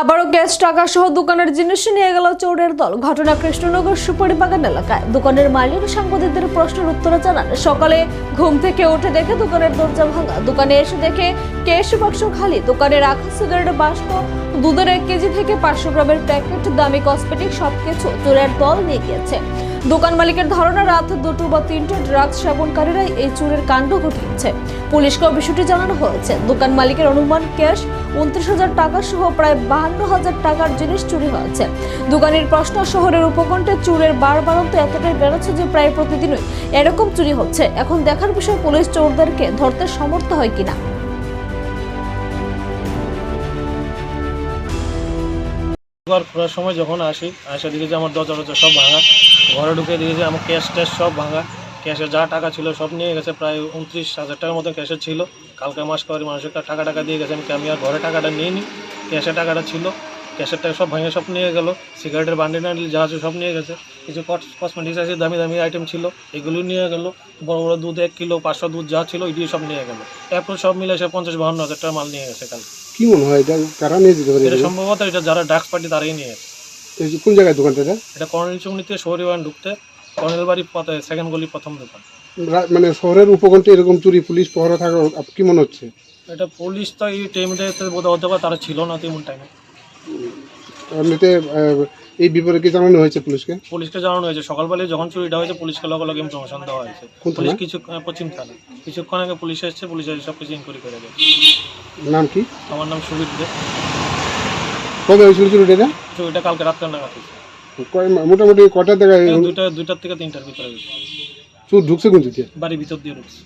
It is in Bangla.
আবারও গ্যাস টাকা সহ দোকানের জিনিস নিয়ে গেল চোরের দল। ঘটনা কৃষ্ণনগর সুপারিবাগান এলাকায়। দোকানের মালিক সাংবাদিকদের প্রশ্নের উত্তরে জানান, সকালে ঘুম থেকে উঠে দেখে দোকানের দরজা ভাঙা। দোকানে এসে দেখে ক্যাশ বাক্স খালি। দোকানে রাখা সিগারেট বাস্ক দুধের এক কেজি থেকে পাঁচশো গ্রামের প্যাকেট, দামি কসমেটিক সবকিছু চোরের দল নিয়ে গিয়েছে। দোকান মালিকের ধারণা, রাত দুটো বা তিনটে ড্রাগ সেবনকারীরাই এই চুরের কাণ্ড ঘটিয়েছে। পুলিশকেও বিষয়টি জানানো হয়েছে। দোকান মালিকের অনুমান, ক্যাশ উনত্রিশ হাজার টাকা সহ প্রায় বাহান্ন হাজার টাকার জিনিস চুরি হয়েছে। দোকানের প্রশ্ন, শহরের উপকণ্ঠে চুরের বারবারন্ত এতটাই বেড়েছে যে প্রায় প্রতিদিনই এরকম চুরি হচ্ছে। এখন দেখার বিষয়, পুলিশ চোরদেরকে ধরতে সমর্থ হয় কিনা? ঘর খোলার সময় যখন আসি, আসা দিকে যে আমার দরজা দরজা সব ভাঙা। ঘরে ঢুকে দিয়েছে আমার ক্যাশ ট্যাশ সব ভাঙা। ক্যাশে যা টাকা ছিল সব নিয়ে গেছে, প্রায় উনত্রিশ হাজার টাকার মতো ক্যাশে ছিল। কালকে মাস করে মানুষের টাকা টাকা দিয়ে গেছেন আমি আর ঘরে টাকাটা নিয়ে নিই ক্যাশে টাকাটা ছিল। ক্যাশের টাকা সব ভাঙে সব নিয়ে গেল সিগারেটের বান্ডিল টান্ডিল যা আছে সব নিয়ে গেছে। কিছু কসমেটিক্স আছে দামি দামি আইটেম ছিল এগুলো নিয়ে গেল। বড় বড় দুধ এক কিলো পাঁচশো দুধ যা ছিল এগুলো সব নিয়ে গেল। এরপর সব মিলে সে পঞ্চাশ বাহান্ন হাজার টাকা মাল নিয়ে গেছে কালকে কি মনে হয় এটা কারা নিয়ে যেতে পারে এটা সম্ভবত এটা যারা ড্রাগস পার্টি তারাই নিয়ে গেছে। কোন জায়গায় দোকানটা এটা? এটা কর্নেল চৌমনিতে শহরি বাগান ঢুকতে কর্নেল বাড়ির পথে সেকেন্ড গলি প্রথম দোকান। মানে শহরের উপকণ্ঠে এরকম চুরি পুলিশ পহরা থাকা কি মনে হচ্ছে? এটা পুলিশ তো এই টাইমটাতে বোধ হতে পারে তারা ছিল না তেমন টাইমে এমনিতে এই বিপরে কি জানানো হয়েছে পুলিশকে? পুলিশকে জানানো হয়েছে। সকালবেলায় যখন চুরিটা হয়েছে পুলিশকে লগে লগে ইনফরমেশন দেওয়া হয়েছে। পুলিশ কিছু পশ্চিম থানা। কিছুক্ষণ আগে পুলিশ এসেছে পুলিশ এসে সব কিছু ইনকোয়ারি করে গেছে। নাম কি? আমার নাম সুবিধ দে। কবে হয়েছিল চুরিটা? চুরিটা কালকে রাত্রে নাগাদ হয়েছে। মোটামুটি কটার জায়গায় দুইটা দুইটার থেকে তিনটার ভিতরে চুর ঢুকছে কোন দিকে বাড়ির ভিতর দিয়ে ঢুকছে।